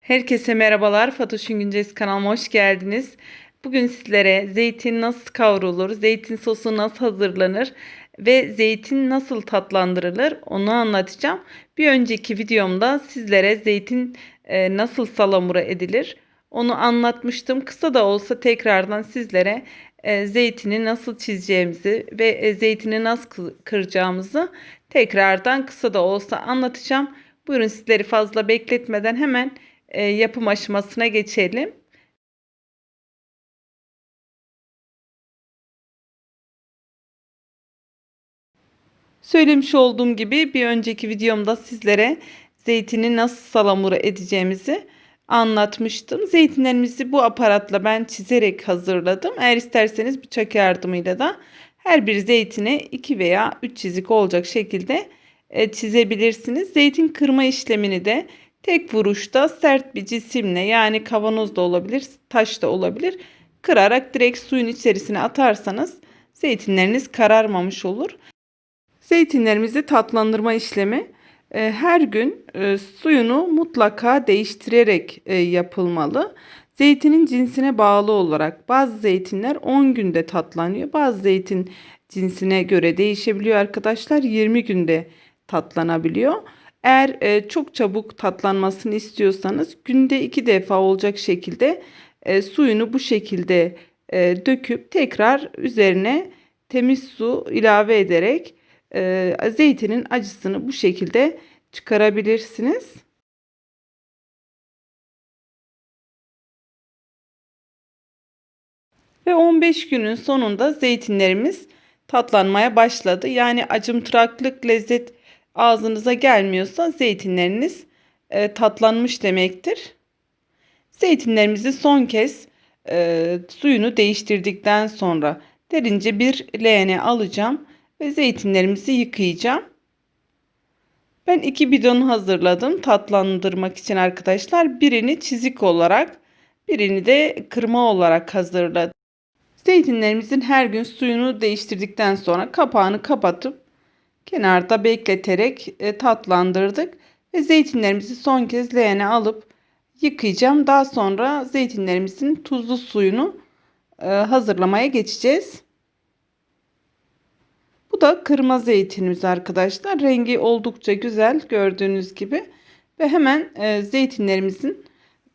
Herkese merhabalar. Fatoş'un Güncesi kanalıma hoş geldiniz. Bugün sizlere zeytin nasıl kavrulur, zeytin sosu nasıl hazırlanır ve zeytin nasıl tatlandırılır onu anlatacağım. Bir önceki videomda sizlere zeytin e, nasıl salamura edilir onu anlatmıştım. Kısa da olsa tekrardan sizlere e, zeytini nasıl çizeceğimizi ve e, zeytini nasıl kı- kıracağımızı tekrardan kısa da olsa anlatacağım. Buyurun sizleri fazla bekletmeden hemen e, yapım aşamasına geçelim. Söylemiş olduğum gibi bir önceki videomda sizlere zeytini nasıl salamura edeceğimizi anlatmıştım. Zeytinlerimizi bu aparatla ben çizerek hazırladım. Eğer isterseniz bıçak yardımıyla da her bir zeytine 2 veya 3 çizik olacak şekilde e, çizebilirsiniz. Zeytin kırma işlemini de tek vuruşta sert bir cisimle yani kavanoz da olabilir, taş da olabilir. Kırarak direkt suyun içerisine atarsanız zeytinleriniz kararmamış olur. Zeytinlerimizi tatlandırma işlemi e, her gün e, suyunu mutlaka değiştirerek e, yapılmalı. Zeytinin cinsine bağlı olarak bazı zeytinler 10 günde tatlanıyor. Bazı zeytin cinsine göre değişebiliyor arkadaşlar. 20 günde tatlanabiliyor. Eğer e, çok çabuk tatlanmasını istiyorsanız günde 2 defa olacak şekilde e, suyunu bu şekilde e, döküp tekrar üzerine temiz su ilave ederek e, zeytinin acısını bu şekilde çıkarabilirsiniz. Ve 15 günün sonunda zeytinlerimiz tatlanmaya başladı. Yani acımtıraklık lezzet ağzınıza gelmiyorsa zeytinleriniz e, tatlanmış demektir. Zeytinlerimizi son kez e, suyunu değiştirdikten sonra derince bir leğene alacağım ve zeytinlerimizi yıkayacağım. Ben iki bidon hazırladım tatlandırmak için arkadaşlar. Birini çizik olarak, birini de kırma olarak hazırladım. Zeytinlerimizin her gün suyunu değiştirdikten sonra kapağını kapatıp kenarda bekleterek e, tatlandırdık ve zeytinlerimizi son kez leğene alıp yıkayacağım. Daha sonra zeytinlerimizin tuzlu suyunu e, hazırlamaya geçeceğiz. Bu da kırma zeytinimiz arkadaşlar. Rengi oldukça güzel gördüğünüz gibi. Ve hemen e, zeytinlerimizin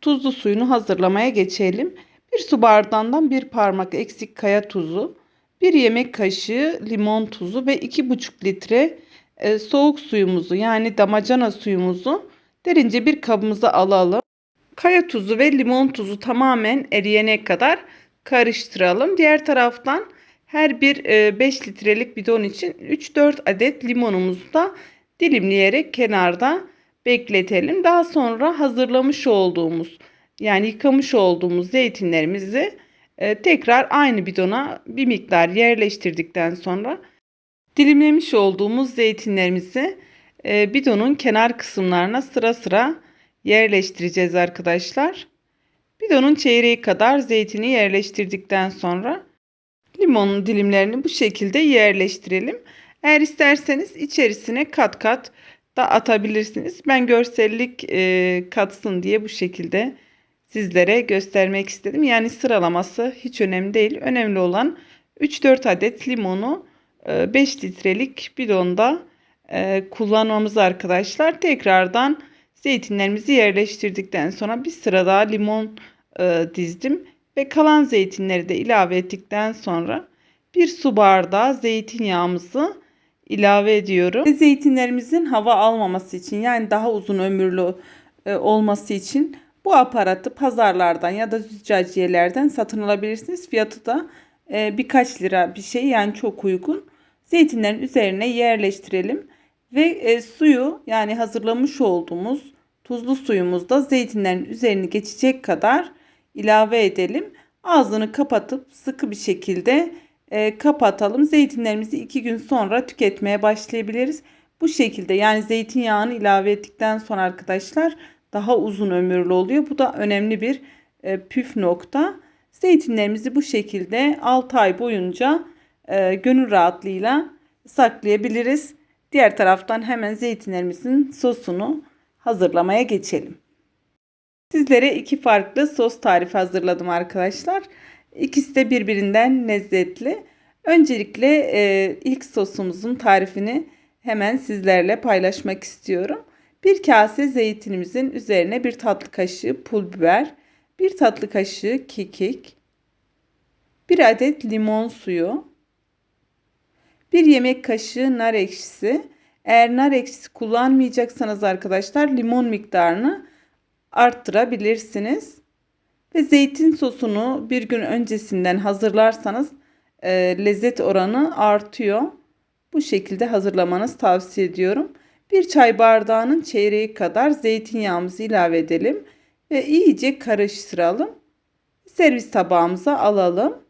tuzlu suyunu hazırlamaya geçelim. Bir su bardağından bir parmak eksik kaya tuzu, bir yemek kaşığı limon tuzu ve iki buçuk litre e, soğuk suyumuzu yani damacana suyumuzu derince bir kabımıza alalım. Kaya tuzu ve limon tuzu tamamen eriyene kadar karıştıralım. Diğer taraftan her bir 5 litrelik bidon için 3-4 adet limonumuzu da dilimleyerek kenarda bekletelim. Daha sonra hazırlamış olduğumuz yani yıkamış olduğumuz zeytinlerimizi e, tekrar aynı bidona bir miktar yerleştirdikten sonra dilimlemiş olduğumuz zeytinlerimizi e, bidonun kenar kısımlarına sıra sıra yerleştireceğiz arkadaşlar. Bidonun çeyreği kadar zeytini yerleştirdikten sonra limonun dilimlerini bu şekilde yerleştirelim. Eğer isterseniz içerisine kat kat da atabilirsiniz. Ben görsellik e, katsın diye bu şekilde sizlere göstermek istedim. Yani sıralaması hiç önemli değil. Önemli olan 3-4 adet limonu 5 litrelik bidonda e, kullanmamız arkadaşlar. Tekrardan zeytinlerimizi yerleştirdikten sonra bir sıra daha limon e, dizdim ve kalan zeytinleri de ilave ettikten sonra bir su bardağı zeytinyağımızı ilave ediyorum. Zeytinlerimizin hava almaması için yani daha uzun ömürlü e, olması için bu aparatı pazarlardan ya da züccaciyelerden satın alabilirsiniz. Fiyatı da e, birkaç lira bir şey yani çok uygun. Zeytinlerin üzerine yerleştirelim ve e, suyu yani hazırlamış olduğumuz tuzlu suyumuzda zeytinlerin üzerini geçecek kadar ilave edelim. Ağzını kapatıp sıkı bir şekilde e, kapatalım. Zeytinlerimizi 2 gün sonra tüketmeye başlayabiliriz. Bu şekilde yani zeytinyağını ilave ettikten sonra arkadaşlar daha uzun ömürlü oluyor. Bu da önemli bir e, püf nokta. Zeytinlerimizi bu şekilde 6 ay boyunca e, gönül rahatlığıyla saklayabiliriz. Diğer taraftan hemen zeytinlerimizin sosunu hazırlamaya geçelim. Sizlere iki farklı sos tarifi hazırladım arkadaşlar. İkisi de birbirinden lezzetli. Öncelikle e, ilk sosumuzun tarifini hemen sizlerle paylaşmak istiyorum. Bir kase zeytinimizin üzerine bir tatlı kaşığı pul biber, bir tatlı kaşığı kekik, bir adet limon suyu, bir yemek kaşığı nar ekşisi. Eğer nar ekşisi kullanmayacaksanız arkadaşlar limon miktarını arttırabilirsiniz. Ve zeytin sosunu bir gün öncesinden hazırlarsanız e, lezzet oranı artıyor. Bu şekilde hazırlamanızı tavsiye ediyorum. Bir çay bardağının çeyreği kadar zeytinyağımızı ilave edelim ve iyice karıştıralım. Servis tabağımıza alalım.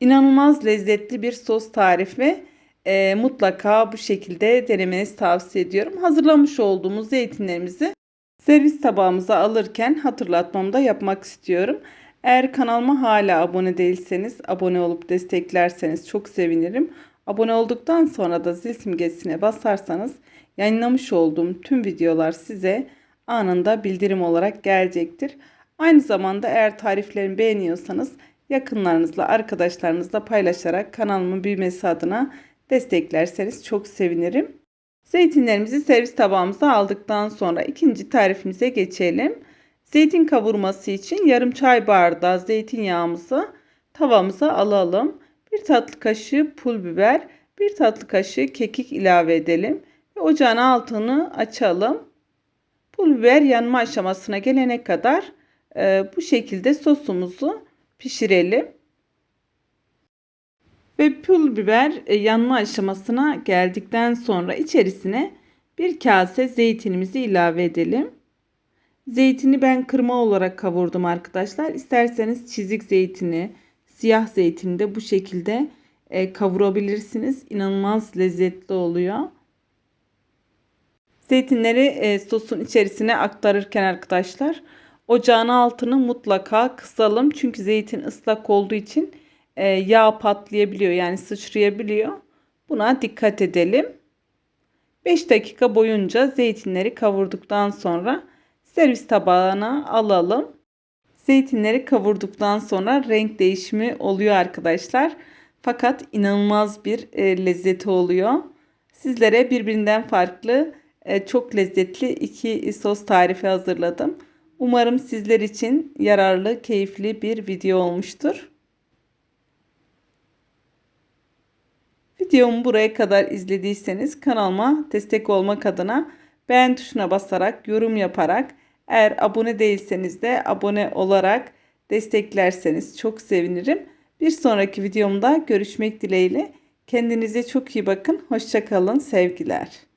İnanılmaz lezzetli bir sos tarifi. E, mutlaka bu şekilde denemenizi tavsiye ediyorum. Hazırlamış olduğumuz zeytinlerimizi servis tabağımıza alırken hatırlatmamı da yapmak istiyorum. Eğer kanalıma hala abone değilseniz abone olup desteklerseniz çok sevinirim. Abone olduktan sonra da zil simgesine basarsanız yayınlamış olduğum tüm videolar size anında bildirim olarak gelecektir. Aynı zamanda eğer tariflerimi beğeniyorsanız yakınlarınızla, arkadaşlarınızla paylaşarak kanalımın büyümesi adına desteklerseniz çok sevinirim. Zeytinlerimizi servis tabağımıza aldıktan sonra ikinci tarifimize geçelim. Zeytin kavurması için yarım çay bardağı zeytinyağımızı tavamıza alalım. Bir tatlı kaşığı pul biber, bir tatlı kaşığı kekik ilave edelim ve ocağın altını açalım. Pul biber yanma aşamasına gelene kadar e, bu şekilde sosumuzu pişirelim. Ve pul biber e, yanma aşamasına geldikten sonra içerisine bir kase zeytinimizi ilave edelim. Zeytini ben kırma olarak kavurdum arkadaşlar. İsterseniz çizik zeytini, siyah zeytini de bu şekilde e, kavurabilirsiniz. İnanılmaz lezzetli oluyor. Zeytinleri e, sosun içerisine aktarırken arkadaşlar ocağın altını mutlaka kısalım. Çünkü zeytin ıslak olduğu için e, yağ patlayabiliyor yani sıçrayabiliyor. Buna dikkat edelim. 5 dakika boyunca zeytinleri kavurduktan sonra servis tabağına alalım. Zeytinleri kavurduktan sonra renk değişimi oluyor arkadaşlar. Fakat inanılmaz bir e, lezzeti oluyor. Sizlere birbirinden farklı e, çok lezzetli iki sos tarifi hazırladım. Umarım sizler için yararlı, keyifli bir video olmuştur. Videomu buraya kadar izlediyseniz kanalıma destek olmak adına beğen tuşuna basarak, yorum yaparak, eğer abone değilseniz de abone olarak desteklerseniz çok sevinirim. Bir sonraki videomda görüşmek dileğiyle. Kendinize çok iyi bakın. Hoşçakalın. Sevgiler.